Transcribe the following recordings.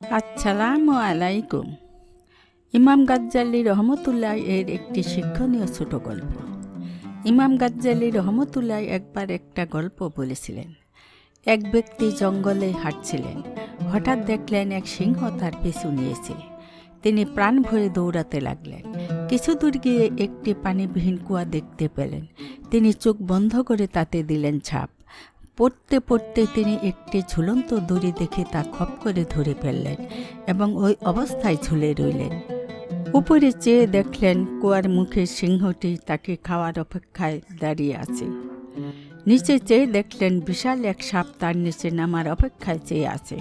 আসসালামু আলাইকুম। ইমাম গাজ্জালি রহমতুল্লাহ এর একটি শিক্ষণীয় ছোট গল্প। ইমাম গাজ্জালি রহমতুল্লাহ একবার একটা গল্প বলেছিলেন। এক ব্যক্তি জঙ্গলে হাঁটছিলেন। হঠাৎ দেখলেন এক সিংহ তার পিছু নিয়েছে। তিনি প্রাণ ভরে দৌড়াতে লাগলেন। কিছু দূর গিয়ে একটি পানিবিহীন কুয়া দেখতে পেলেন। তিনি চোখ বন্ধ করে তাতে দিলেন ছাপ পড়তে পড়তে তিনি একটি ঝুলন্ত দড়ি দেখে তা খপ করে ধরে ফেললেন এবং ওই অবস্থায় ঝুলে রইলেন। উপরে চেয়ে দেখলেন কুয়ার মুখে সিংহটি তাকে খাওয়ার অপেক্ষায় দাঁড়িয়ে আছে। নিচে চেয়ে দেখলেন বিশাল এক সাপ তার নিচে নামার অপেক্ষায় চেয়ে আছে।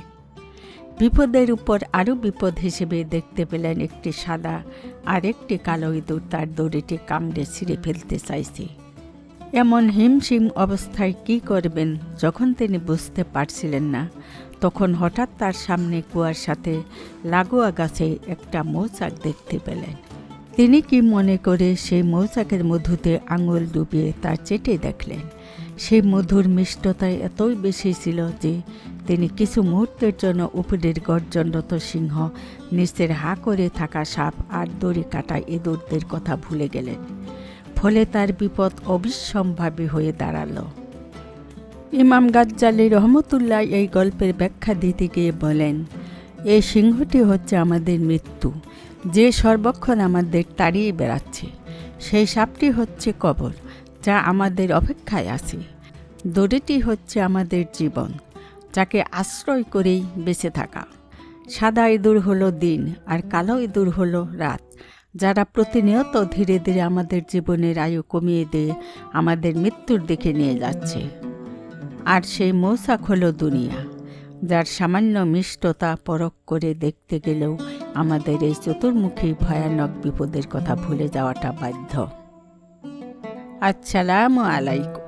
বিপদের উপর আরও বিপদ হিসেবে দেখতে পেলেন একটি সাদা আর একটি কালো ইঁদুর তার দড়িটি কামড়ে ছিঁড়ে ফেলতে চাইছে। এমন হিমশিম অবস্থায় কি করবেন যখন তিনি বুঝতে পারছিলেন না? তখন হঠাৎ তার সামনে কুয়ার সাথে লাগোয়া গাছে একটা মৌচাক দেখতে পেলেন। তিনি কি মনে করে সেই মৌচাকের মধুতে আঙুল ডুবিয়ে তা চেটে দেখলেন? সেই মধুর মিষ্টতায় এতই বেশি ছিল যে তিনি কিছু মুহূর্তের জন্য উপরের গর্জনরত সিংহ নিচের হা করে থাকা সাপ আর দড়ি কাটা ইঁদুরদের কথা ভুলে গেলেন। ফলে তার বিপদ অবিসম্ভাবী হয়ে দাঁড়াল। ইমাম গাজ্জালি রহমতুল্লাহ এই গল্পের ব্যাখ্যা দিতে গিয়ে বলেন এই সিংহটি হচ্ছে আমাদের মৃত্যু। যে সর্বক্ষণ আমাদের তাড়িয়ে বেড়াচ্ছে, সেই সাপটি হচ্ছে কবর, যা আমাদের অপেক্ষায় আছে। দড়িটি হচ্ছে আমাদের জীবন, যাকে আশ্রয় করেই বেঁচে থাকা। সাদা ইঁদুর হলো দিন আর কালো ইঁদুর হলো রাত। যারা প্রতিনিয়ত ধীরে ধীরে আমাদের জীবনের আয়ু কমিয়ে দিয়ে আমাদের মৃত্যুর দিকে নিয়ে যাচ্ছে। আর সেই মৌসাক হলো দুনিয়া, যার সামান্য মিষ্টতা পরখ করে দেখতে গেলেও আমাদের এই চতুর্মুখী ভয়ানক বিপদের কথা ভুলে যাওয়াটা বাধ্য। আসসালামু আলাইকুম।